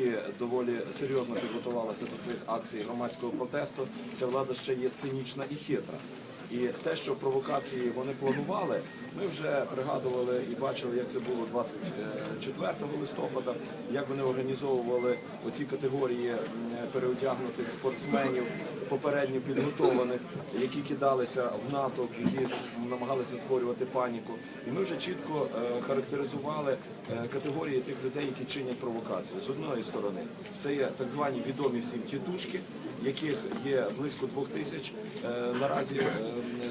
які доволі серйозно підготувалися до цих акцій громадського протесту, ця влада ще є цинічна і хитра. І те, що провокації вони планували, ми вже пригадували і бачили, як це було 24 листопада, як вони організовували оці категорії переодягнутих спортсменів, попередньо підготовлених, які кидалися в натовп, які намагалися створювати паніку. І ми вже чітко е, характеризували е, категорії тих людей, які чинять провокацію. З одної сторони, це є так звані відомі всім тітушки, яких є близько двох тисяч е, наразі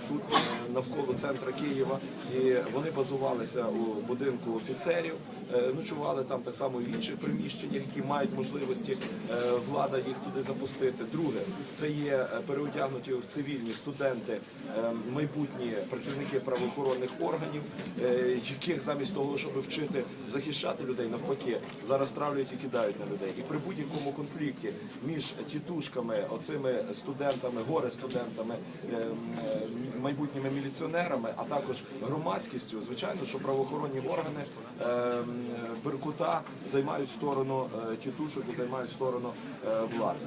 тут е, навколо центра Києва. І вони базувалися у будинку офіцерів, е, ночували там так само в інших приміщеннях, які мають можливості е, влада їх туди запустити. Друге, це є е, переодягнуті в цивільні студенти, е, майбутні працівники правоохоронних органів, е, яких замість того, щоб вчити захищати людей, навпаки, зараз травлюють і кидають на людей. І при будь-якому конфлікті між тітушками, оцими студентами, горе студентами, е, м, е, майбутніми міліціонерами, а також громадськістю, звичайно, що правоохоронні органи е, Беркута займають сторону е, тітушок і займають сторону е, влади.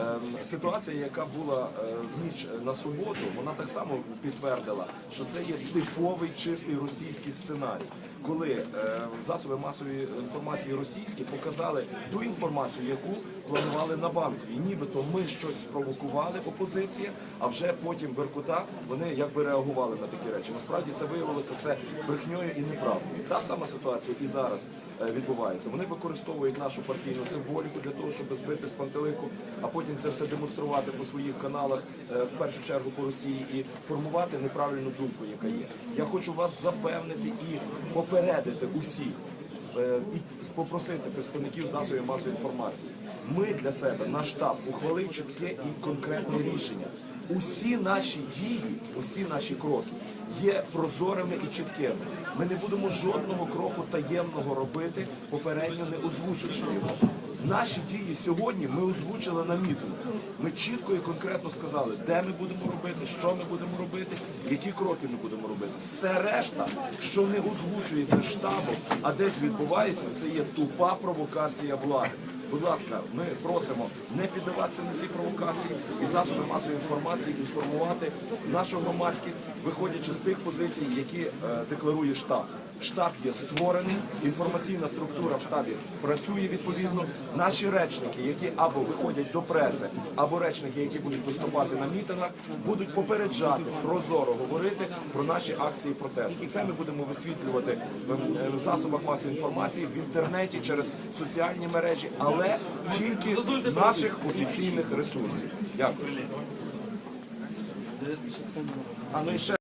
Е, Ситуація, яка була е, в ніч на суботу, вона так само підтвердила, що це є типовий чистий російський сценарій, коли е, засоби масової інформації російські показали ту інформацію, яку планували на банку. І нібито ми щось спровокували, опозиція, а вже потім Беркута вони якби реагували на такі речі. Насправді це виявилося все брехньою і неправдою. Та сама ситуація і зараз е, відбувається. Вони використовують нашу партійну символіку для того, щоб збити з пантелику, а потім це все демонструвати по своїх каналах, е, в першу чергу по Росії, і формувати неправильну думку, яка є. Я хочу вас запевнити і попередити усіх. е, І попросити представників засобів масової інформації. Ми для себе, наш штаб, ухвалив чітке і конкретне рішення. Усі наші дії, усі наші кроки є прозорими і чіткими. Ми не будемо жодного кроку таємного робити, попередньо не озвучивши його. Наші дії сьогодні ми озвучили на мітингу. Ми чітко і конкретно сказали, де ми будемо робити, що ми будемо робити, які кроки ми будемо робити. Все решта, що не озвучується штабом, а десь відбувається, це є тупа провокація влади. Будь ласка, ми просимо не піддаватися на ці провокації і засоби масової інформації інформувати нашу громадськість, виходячи з тих позицій, які е, декларує штаб. Штаб є створений, інформаційна структура в штабі працює відповідно. Наші речники, які або виходять до преси, або речники, які будуть виступати на мітингах, будуть попереджати прозоро говорити про наші акції протесту. Це ми будемо висвітлювати в е, засобах масової інформації в інтернеті через соціальні мережі, але тільки наших офіційних ресурсів. Дякую. А ну і ще